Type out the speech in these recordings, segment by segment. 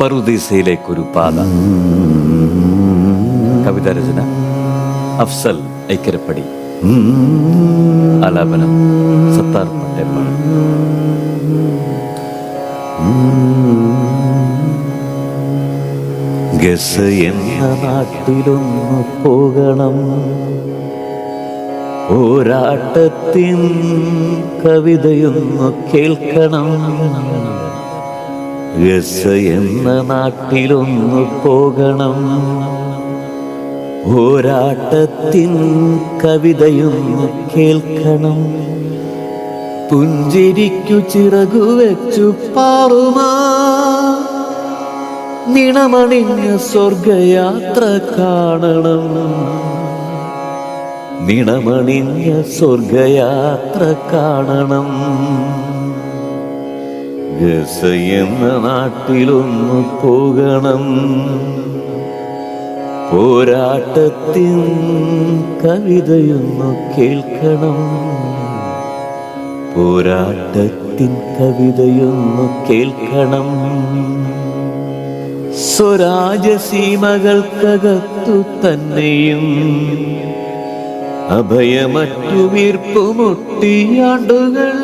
പറുദീസയിലേക്കൊരു പാത. കവിത രചന അഫ്സൽ ഐക്കരപ്പടി. ആലാപനം. സത്താർ പട്ടേപ്പാണ് ഗസ് എന്ന നാട്ടിലൊന്നു പോകണം. പോരാട്ടത്തിൻ കവിതയൊന്നു കേൾക്കണം. ഗസ് എന്ന നാട്ടിലൊന്നു പോകണം. പോരാട്ടത്തിൻ കവിതയൊന്ന് കേൾക്കണം. പുഞ്ചിരിക്കു ചിറകു വെച്ചു പാറുമാ. നിണമണിഞ്ഞ സ്വർഗയാത്ര കാണണം. നിണമണിഞ്ഞ സ്വർഗയാത്ര കാണണം. ഗസ എന്ന നാട്ടിലൊന്നു പോകണം. പോരാട്ടത്തിൻ കവിതയൊന്നു കേൾക്കണം. പോരാട്ടത്തിൻ കവിതയൊന്നു കേൾക്കണം. സ്വരാജസീമകൾക്കകത്തു തന്നെയും അഭയമറ്റു വീർപ്പുമുട്ടിയാണ്ടുകൾ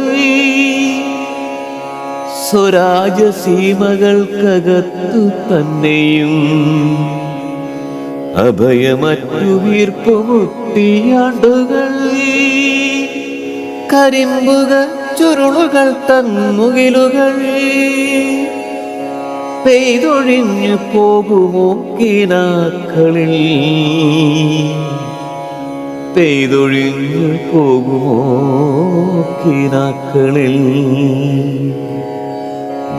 സ്വരാജസീമകൾക്കകത്തു തന്നെയും അഭയമറ്റു വീർപ്പുമുട്ടിയാണ്ടുകൾ കരിമ്പുക ചുരുളുകൾ തന്മുകിലുകൾ. പെയ്തൊഴിഞ്ഞു പോകുമോ കിനാക്കളിൽ. പെയ്തൊഴിഞ്ഞു പോകുമോ കിനാക്കളിൽ.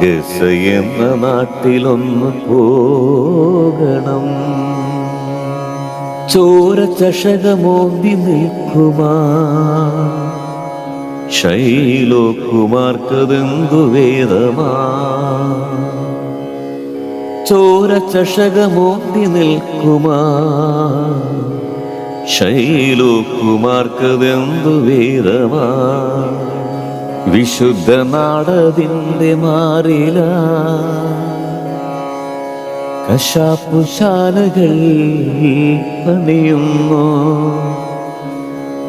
എന്ന നാട്ടിലൊന്ന് പോകണം. ചോര ചഷകമോന്തി നിൽക്കുമാ. ശൈലോക്കുമാർക്കതെന്തു വേദമാ. ചോര ചഷകമോന്തി നിൽക്കുമാ. ശൈലോക്കുമാർക്കതെന്തു വേദമാ. വിശുദ്ധ നാടതിന്റെ മാറില. കശാപ്പുശാലകൾ പണിയുന്നു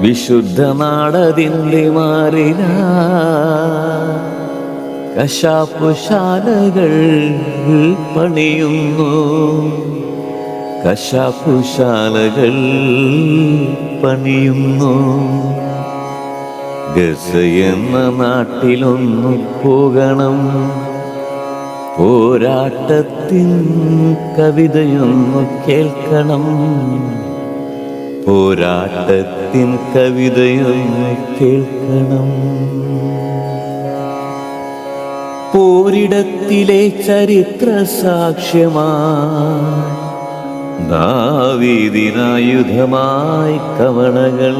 വിശുദ്ധ നാടതിന്റെ മാറില. കശാപ്പുശാലകൾ പണിയുന്നു കശാപ്പുശാലകൾ പണിയുന്നു ഗസ എന്ന നാട്ടിലൊന്നു പോകണം. പോരാട്ടത്തിൻ കവിതയൊന്നു കേൾക്കണം. പോരാട്ടത്തിൻ കവിതയൊന്നു കേൾക്കണം. പോരിടത്തിലെ ചരിത്ര സാക്ഷ്യമാ ദാവീദിനായുധമായി കവണകൾ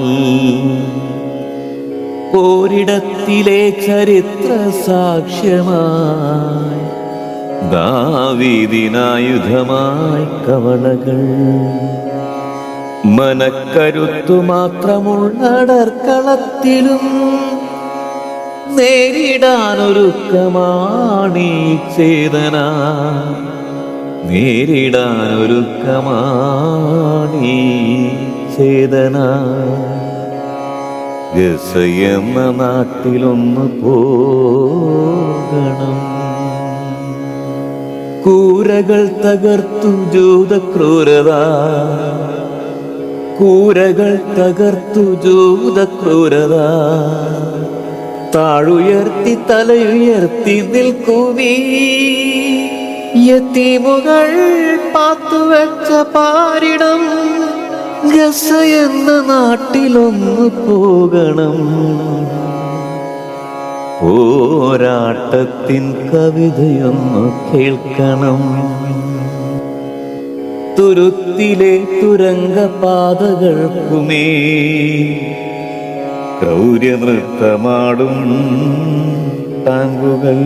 പോരിടത്തിലെ ചരിത്ര സാക്ഷ്യമായി ദാവീദിനായുധമായി കവളകൾ. മനക്കരുത്തു മാത്രമുള്ളടർക്കളത്തിലും നേരിടാനൊരുക്കമാണീ ചേതന. നേരിടാനൊരുക്കമാണീ ചേതന. ഗസ എന്ന നാട്ടിലൊന്ന് പോകണം. കൂരകൾ തകർത്തു ജൂതക്രൂരത. കൂരകൾ തകർത്തു ജൂതക്രൂരത. താഴുയർത്തി തലയുയർത്തി നിൽക്കുമീ യത്തീമുകൾ പാത്തുവെച്ച പാരിടം. ഗസ എന്ന നാട്ടിലൊന്ന് പോകണം. പോരാട്ടത്തിൻ കവിതയൊന്നു കേൾക്കണം. തുരുത്തിലെ തുരങ്കപാതകൾക്കുമേ ക്രൗര്യനൃത്തമാടും ടാങ്കുകൾ.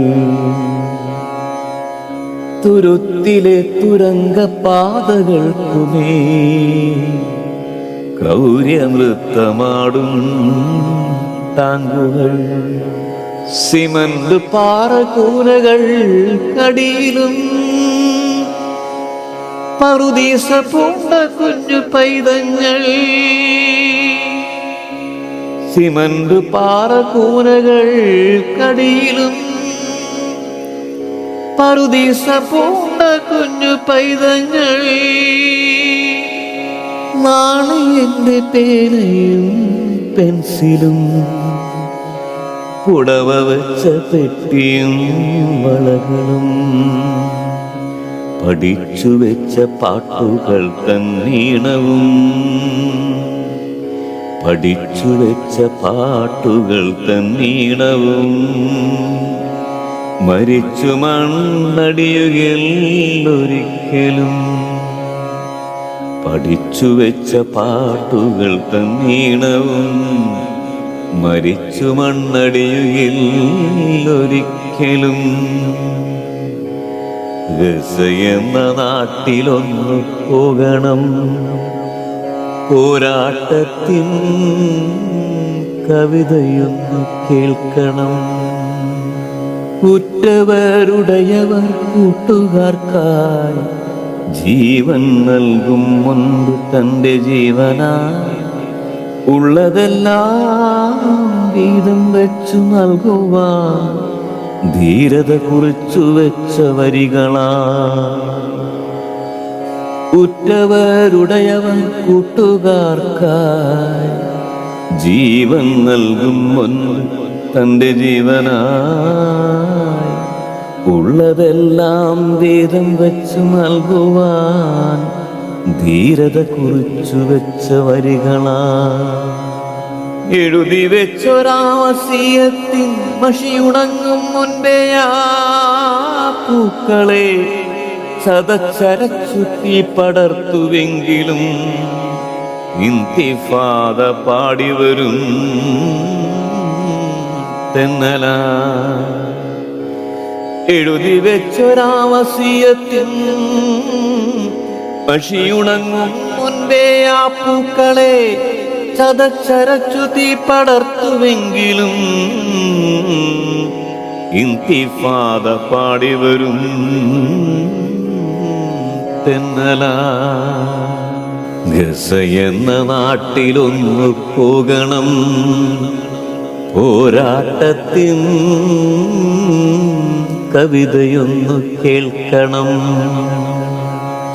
തുരുത്തിലെ തുരങ്കപാതകൾക്കുമേ ക്രൗര്യനൃത്തമാടും ടാങ്കുകൾ. സിമന്റ് പാറക്കൂനകൾ കടിയിലും പറുദീസ പൂണ്ട കുഞ്ഞു പൈതങ്ങൾ. സിമന്റ് പാറകൂനകൾ കടിയിലും പറുദീസ പൂണ്ട കുഞ്ഞു പൈതങ്ങൾ. നാളെ എന്റെ പേനയും പെൻസിലും. പുടവ വെച്ച പെട്ടിയും വളകളും. പഠിച്ചു വെച്ച പാട്ടുകൾ തന്നീണവും. പഠിച്ചു വെച്ച പാട്ടുകൾ തന്നീണവും. മരിച്ചു മണ്ണടിയുകിൽ ഒരിക്കലും പഠിച്ചു വെച്ച പാട്ടുകൾ തന്നീണവും മരിച്ചു മണ്ണടിയുകിൽ ഒരിക്കലും നാട്ടിലൊന്ന് നാട്ടിലൊന്നു പോകണം. പോരാട്ടത്തിൻ കവിതയൊന്നു കേൾക്കണം. ഉറ്റവരുടയവർ കൂട്ടുകാർക്കായി ജീവൻ നൽകും മുൻപ് തന്റെ ജീവന ഉള്ളതെല്ലാം വീതം വെച്ചു നൽകുവാൻ ധീരത കുറിച്ചു വെച്ച വരികളാ ഉറ്റവരുടയവൻ കൂട്ടുകാർക്കായി ജീവൻ നൽകും മുൻപ് തന്റെ ജീവനായി. ഉള്ളതെല്ലാം വേദം വെച്ചു നൽകുവാൻ ധീരത കുറിച്ചു വെച്ച വരികളാ എഴുതി വെച്ചൊരാവസീയത്തിൻ മഷിയുണങ്ങും ആ പൂക്കളെ ചതച്ചരച്ചു പടർത്തുവെങ്കിലും ഇന്തിഫാദ പാടി വരും തെന്നല. എഴുതി വെച്ചൊരാവസിയത്തിൽ പക്ഷിയുണങ്ങും മുൻപേ ആ പൂക്കളെ ചതച്ചരച്ചു തീ പടർത്തുവെങ്കിലും ഇന്തിഫാദ പാടി വരും തെന്നല. ഗസ എന്ന നാട്ടിലൊന്നു പോകണം. പോരാട്ടത്തിൻ കവിതയൊന്നു കേൾക്കണം.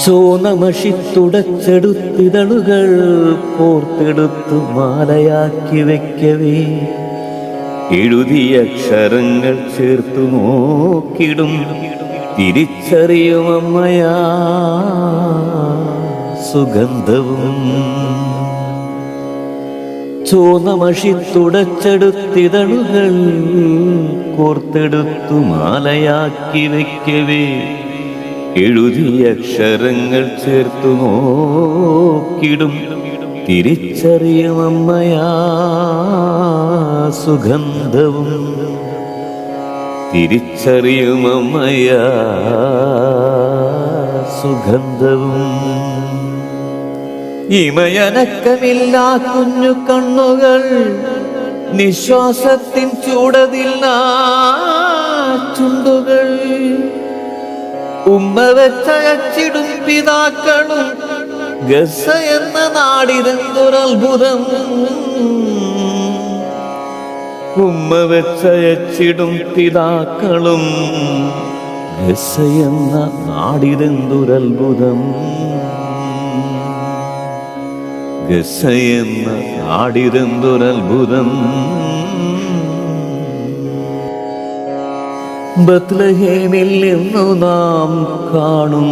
ചോനമഷി തുടച്ചെടുത്തിതളുകൾ കോർത്തെടുത്തു മാലയാക്കി വെക്കവേ. എഴുതിയ അക്ഷരങ്ങൾ ചേർത്തു നോക്കിടും തിരിച്ചറിയും അമ്മയാ സുഗന്ധവും. ചോനമഷി തുടച്ചെടുത്തിതളുകൾ കോർത്തെടുത്തു മാലയാക്കി വെക്കവേ. എഴുതിയ അക്ഷരങ്ങൾ ചേർത്തു നോക്കിടും. തിരിച്ചറിയും അമ്മയാ സുഗന്ധവും. തിരിച്ചറിയും അമ്മയാ സുഗന്ധവും. ഇമയനക്കമില്ല കുഞ്ഞു കണ്ണുകൾ നിശ്വാസത്തിൻ ചൂടതില്ല ചുണ്ടുകൾ ഉമ്മ വെച്ചയച്ചിടും പിതാക്കളും ഗസ എന്ന നാടിതെന്തൊരത്ഭുതം ഉമ്മ വെച്ചയച്ചിടും പിതാക്കളും ഗസ എന്ന നാടിതെന്തൊരത്ഭുതം ഗസ എന്ന നാടിതെന്തൊരത്ഭുതം ബത്ലഹേമിൽ നിന്നു നാം കാണും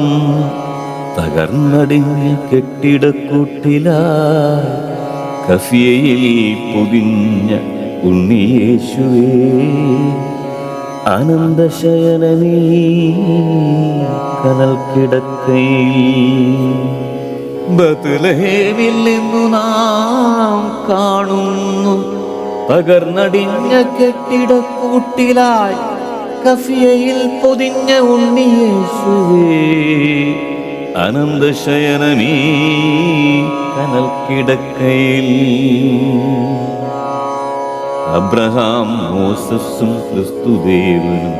തകർന്നടിഞ്ഞ കെട്ടിടക്കൂട്ടില കഫിയയിൽ പൊതിഞ്ഞ ഉണ്ണിയേശുവേ. ആനന്ദശയനനീ കനൽ കിടക്കയിൽ ബത്ലഹേമിൽ നിന്നു നാം കാണുന്നു. തകർന്നടിഞ്ഞ കെട്ടിടക്കൂട്ടിലായി കഫിയയിൽ പൊതിഞ്ഞ ഉണ്ണിയേശുവേ അനന്തശയനമീ കനൽ കിടക്കയിൽ. അബ്രഹാം മോസസും ക്രിസ്തുദേവനും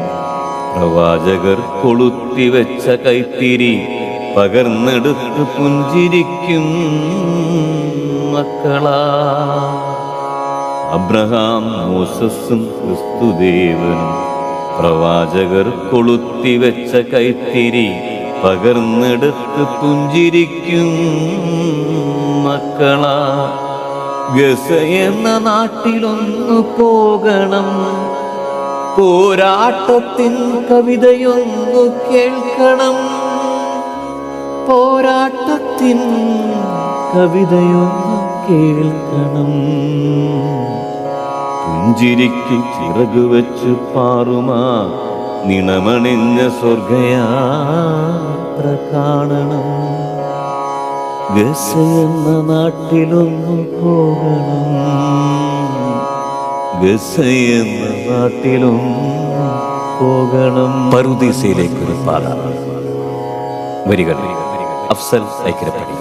പ്രവാചകർ കൊളുത്തിവെച്ച കൈത്തിരി പകർന്നെടുത്ത് പുഞ്ചിരിക്കും മക്കളാ. അബ്രഹാം മോസസും ക്രിസ്തുദേവനും പ്രവാചകർ കൊളുത്തിവെച്ച കൈത്തിരി പകർന്നെടുത്ത് പുഞ്ചിരിക്കും മക്കളാ. ഗസ എന്ന നാട്ടിലൊന്നു പോകണം. പോരാട്ടത്തിൻ കവിതയൊന്നു കേൾക്കണം. പോരാട്ടത്തിൻ കവിതയൊന്ന് കേൾക്കണം. പുഞ്ചിരിക്കു ചിറകു വെച്ച് പാറുമാ നിണമണിഞ്ഞ സ്വർഗയാത്ര കാണണം. ഗസ എന്ന നാട്ടിലൊന്നു പോകണം. ഗസ എന്ന നാട്ടിലൊന്നു പോകണം. പറുദീസയിലേക്കൊരു പാത. വരികൾ. അഫ്സൽ ഐക്യപ്പടി